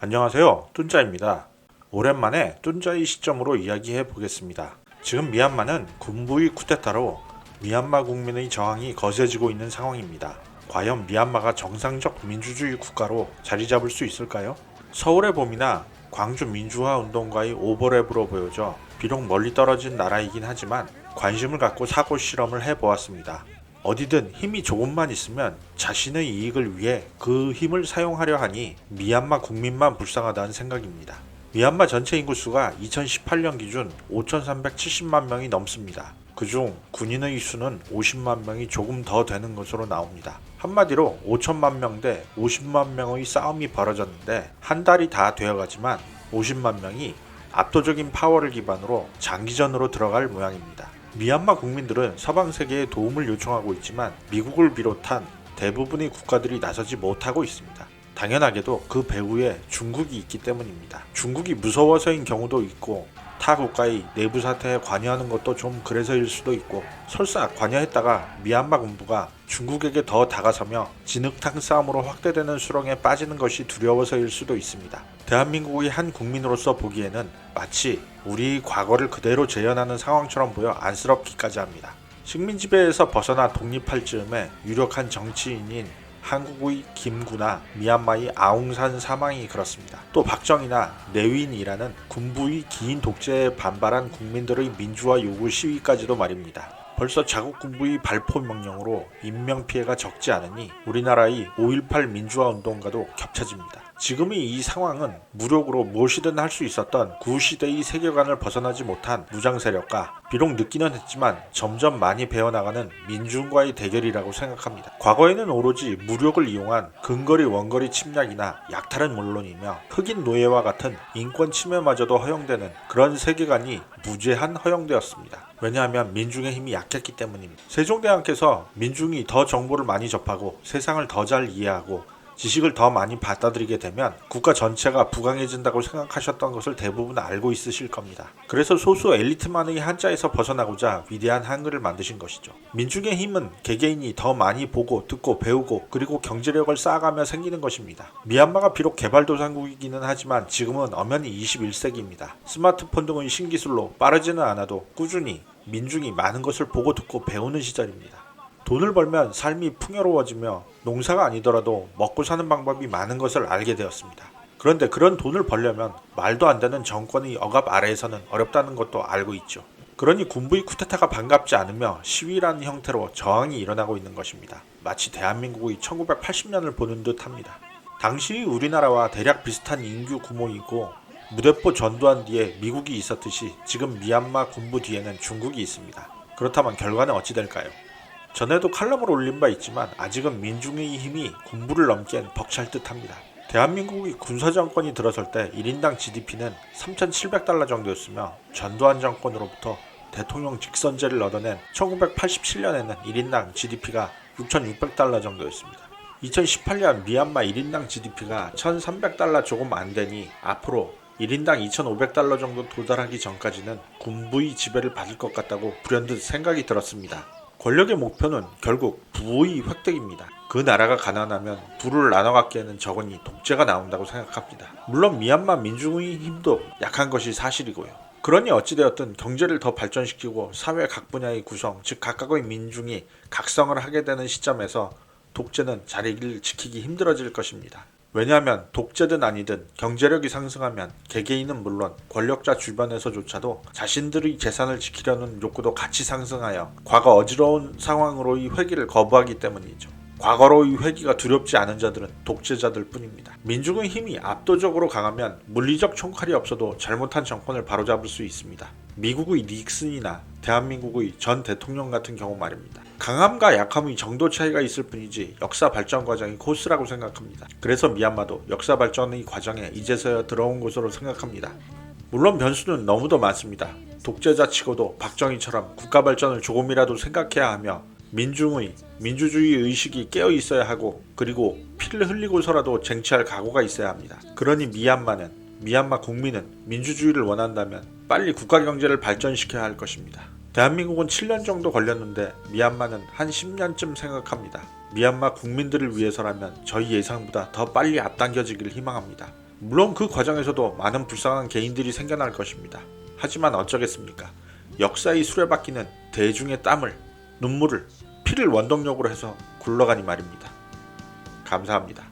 안녕하세요. 뚠자입니다. 오랜만에 뚠자의 시점으로 이야기해 보겠습니다. 지금 미얀마는 군부의 쿠데타로 미얀마 국민의 저항이 거세지고 있는 상황입니다. 과연 미얀마가 정상적 민주주의 국가로 자리 잡을 수 있을까요? 서울의 봄이나 광주 민주화 운동과의 오버랩으로 보여져 비록 멀리 떨어진 나라이긴 하지만 관심을 갖고 사고 실험을 해보았습니다. 어디든 힘이 조금만 있으면 자신의 이익을 위해 그 힘을 사용하려 하니 미얀마 국민만 불쌍하다는 생각입니다. 미얀마 전체 인구수가 2018년 기준 5,370만 명이 넘습니다. 그중 군인의 수는 50만 명이 조금 더 되는 것으로 나옵니다. 한마디로 5천만 명 대 50만 명의 싸움이 벌어졌는데 한 달이 다 되어가지만 50만 명이 압도적인 파워를 기반으로 장기전으로 들어갈 모양입니다. 미얀마 국민들은 서방 세계의 도움을 요청하고 있지만 미국을 비롯한 대부분의 국가들이 나서지 못하고 있습니다. 당연하게도 그 배후에 중국이 있기 때문입니다. 중국이 무서워서인 경우도 있고 타 국가의 내부 사태에 관여하는 것도 좀 그래서일 수도 있고 설사 관여했다가 미얀마 군부가 중국에게 더 다가서며 진흙탕 싸움으로 확대되는 수렁에 빠지는 것이 두려워서일 수도 있습니다. 대한민국의 한 국민으로서 보기에는 마치 우리 과거를 그대로 재현하는 상황처럼 보여 안쓰럽기까지 합니다. 식민 지배에서 벗어나 독립할 즈음에 유력한 정치인인 한국의 김구나 미얀마의 아웅산 사망이 그렇습니다. 또 박정희나 내윈이라는 군부의 긴 독재에 반발한 국민들의 민주화 요구 시위까지도 말입니다. 벌써 자국 군부의 발포 명령으로 인명 피해가 적지 않으니 우리나라의 5.18 민주화 운동과도 겹쳐집니다. 지금의 이 상황은 무력으로 무엇이든 할 수 있었던 구시대의 세계관을 벗어나지 못한 무장 세력과 비록 늦기는 했지만 점점 많이 배어나가는 민중과의 대결이라고 생각합니다. 과거에는 오로지 무력을 이용한 근거리 원거리 침략이나 약탈은 물론이며 흑인 노예와 같은 인권 침해마저도 허용되는 그런 세계관이 무제한 허용되었습니다. 왜냐하면 민중의 힘이 약했기 때문입니다. 세종대왕께서 민중이 더 정보를 많이 접하고 세상을 더 잘 이해하고 지식을 더 많이 받아들이게 되면 국가 전체가 부강해진다고 생각하셨던 것을 대부분 알고 있으실 겁니다. 그래서 소수 엘리트만의 한자에서 벗어나고자 위대한 한글을 만드신 것이죠. 민중의 힘은 개개인이 더 많이 보고 듣고 배우고 그리고 경제력을 쌓아가며 생기는 것입니다. 미얀마가 비록 개발도상국이기는 하지만 지금은 엄연히 21세기입니다. 스마트폰 등의 신기술로 빠르지는 않아도 꾸준히 민중이 많은 것을 보고 듣고 배우는 시절입니다. 돈을 벌면 삶이 풍요로워지며 농사가 아니더라도 먹고 사는 방법이 많은 것을 알게 되었습니다. 그런데 그런 돈을 벌려면 말도 안 되는 정권의 억압 아래에서는 어렵다는 것도 알고 있죠. 그러니 군부의 쿠데타가 반갑지 않으며 시위라는 형태로 저항이 일어나고 있는 것입니다. 마치 대한민국의 1980년을 보는 듯 합니다. 당시 우리나라와 대략 비슷한 인구 구모이고 무대포 전두환 뒤에 미국이 있었듯이 지금 미얀마 군부 뒤에는 중국이 있습니다. 그렇다면 결과는 어찌 될까요? 전에도 칼럼을 올린 바 있지만 아직은 민중의 힘이 군부를 넘기엔 벅찰 듯합니다. 대한민국이 군사정권이 들어설 때 1인당 GDP는 3,700달러 정도였으며 전두환 정권으로부터 대통령 직선제를 얻어낸 1987년에는 1인당 GDP가 6,600달러 정도였습니다. 2018년 미얀마 1인당 GDP가 1,300달러 조금 안 되니 앞으로 1인당 2,500달러 정도 도달하기 전까지는 군부의 지배를 받을 것 같다고 불현듯 생각이 들었습니다. 권력의 목표는 결국 부의 획득입니다. 그 나라가 가난하면 부를 나눠 갖기에는 적으니 독재가 나온다고 생각합니다. 물론 미얀마 민중의 힘도 약한 것이 사실이고요. 그러니 어찌되었든 경제를 더 발전시키고 사회 각 분야의 구성, 즉 각각의 민중이 각성을 하게 되는 시점에서 독재는 자리를 지키기 힘들어질 것입니다. 왜냐하면 독재든 아니든 경제력이 상승하면 개개인은 물론 권력자 주변에서조차도 자신들의 재산을 지키려는 욕구도 같이 상승하여 과거 어지러운 상황으로의 회귀를 거부하기 때문이죠. 과거로의 회귀가 두렵지 않은 자들은 독재자들 뿐입니다. 민중의 힘이 압도적으로 강하면 물리적 총칼이 없어도 잘못한 정권을 바로잡을 수 있습니다. 미국의 닉슨이나 대한민국의 전 대통령 같은 경우 말입니다. 강함과 약함의 정도 차이가 있을 뿐이지 역사 발전 과정이 코스라고 생각합니다. 그래서 미얀마도 역사 발전의 과정에 이제서야 들어온 것으로 생각합니다. 물론 변수는 너무도 많습니다. 독재자 치고도 박정희처럼 국가 발전을 조금이라도 생각해야 하며 민중의 민주주의 의식이 깨어 있어야 하고 그리고 피를 흘리고서라도 쟁취할 각오가 있어야 합니다. 그러니 미얀마는 미얀마 국민은 민주주의를 원한다면 빨리 국가 경제를 발전시켜야 할 것입니다. 대한민국은 7년 정도 걸렸는데 미얀마는 한 10년쯤 생각합니다. 미얀마 국민들을 위해서라면 저희 예상보다 더 빨리 앞당겨지길 희망합니다. 물론 그 과정에서도 많은 불쌍한 개인들이 생겨날 것입니다. 하지만 어쩌겠습니까? 역사의 수레바퀴는 대중의 땀을, 눈물을, 피를 원동력으로 해서 굴러가니 말입니다. 감사합니다.